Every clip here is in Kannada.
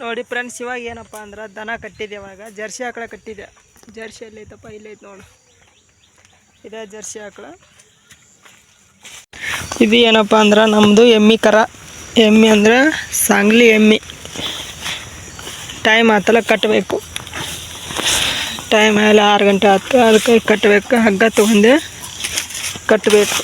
ನೋಡಿ ಫ್ರೆಂಡ್ಸ್, ಇವಾಗ ಏನಪ್ಪ ಅಂದ್ರೆ ದನ ಕಟ್ಟಿದೆ ಇವಾಗ. ಜರ್ಸಿ ಆಕಳ ಕಟ್ಟಿದೆ. ಜರ್ಸಿ ಎಲ್ಲಿ ಐತಪ್ಪ? ಇಲ್ಲಿ ಐತೆ ನೋಡು. ಇದೇ ಜರ್ಸಿ ಆಕಳ. ಇದು ಏನಪ್ಪ ಅಂದ್ರೆ ನಮ್ಮದು ಎಮ್ಮಿ ಕರ. ಎಮ್ಮಿ ಅಂದ್ರೆ ಸಾಂಗ್ಲಿ ಎಮ್ಮಿ. ಟೈಮ್ ಆತಲ್ಲ ಕಟ್ಟಬೇಕು ಟೈಮ್ ಎಲ್ಲ ಆರು ಗಂಟೆ ಆಯ್ತು ಅದಕ್ಕೆ ಕಟ್ಟಬೇಕು ಹಗ್ಗ ತೊಗೊಂಡೆ. ಕಟ್ಟಬೇಕು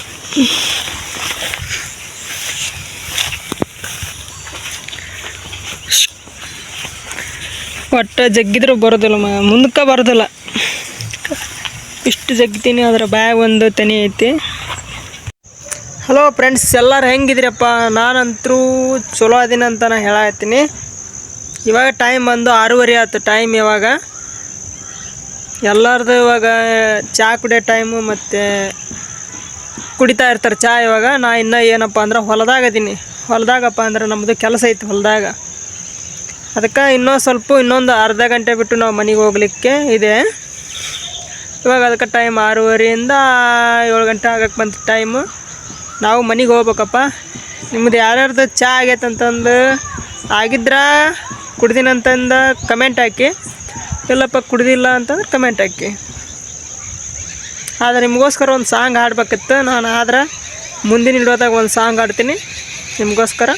ಒಟ್ಟು ಜಗ್ಗಿದ್ರು ಬರೋದಿಲ್ಲ ಮ ಮುಂದಕ್ಕೆ ಬರೋದಿಲ್ಲ. ಇಷ್ಟು ಜಗ್ತೀನಿ ಅದರ ಬ್ಯಾಗ್ ಒಂದು ತನಿ ಐತಿ. ಹಲೋ ಫ್ರೆಂಡ್ಸ್ ಎಲ್ಲರೂ ಹೆಂಗಿದ್ರಪ್ಪ ನಾನಂತರೂ ಚಲೋ ಅದೀನಿ ಅಂತ ನಾನು ಹೇಳತ್ತೀನಿ ಇವಾಗ ಟೈಮ್ ಬಂದು ಆರೂವರೆ ಆಯ್ತು ಟೈಮ್ ಇವಾಗ. ಎಲ್ಲರದು ಇವಾಗ ಚಾ ಕುಡಿಯೋ ಟೈಮು ಮತ್ತು ಕುಡಿತಾ ಇರ್ತಾರೆ. ಚಹಾ ಇವಾಗ. ನಾ ಇನ್ನೂ ಏನಪ್ಪ ಅಂದ್ರೆ ಹೊಲದಾಗ ಅದೀನಿ. ಹೊಲದಾಗಪ್ಪ ಅಂದ್ರೆ ನಮ್ಮದು ಕೆಲಸ ಐತಿ ಹೊಲದಾಗ. ಅದಕ್ಕೆ ಇನ್ನೂ ಸ್ವಲ್ಪ ಇನ್ನೊಂದು ಅರ್ಧ ಗಂಟೆ ಬಿಟ್ಟು ನಾವು ಮನೆಗೆ ಹೋಗ್ಲಿಕ್ಕೆ ಇದೆ. ಇವಾಗ ಅದಕ್ಕೆ ಟೈಮ್ ಆರೂವರೆಯಿಂದ ಏಳು ಗಂಟೆ ಆಗಕ್ಕೆ ಬಂತು ಟೈಮು ನಾವು ಮನೆಗೆ ಹೋಗ್ಬೇಕಪ್ಪ. ನಿಮ್ಮದು ಯಾರ್ಯಾರ್ದು ಚಹಾ ಆಗೈತೆ ಅಂತಂದು ಆಗಿದ್ರ ಕುಡ್ದಿನಂತಂದು ಕಮೆಂಟ್ ಹಾಕಿ. ಇಲ್ಲಪ್ಪ ಕುಡ್ದಿಲ್ಲ ಅಂತಂದ್ರೆ ಕಮೆಂಟ್ ಹಾಕಿ. ಆದರೆ ನಿಮಗೋಸ್ಕರ ಒಂದು ಸಾಂಗ್ ಹಾಡ್ಬೇಕಿತ್ತು. ನಾನು ಆದ್ರೆ ಮುಂದಿನ ಇಡೋದಾಗ ಒಂದು ಸಾಂಗ್ ಹಾಡ್ತೀನಿ. ನಿಮಗೋಸ್ಕರ.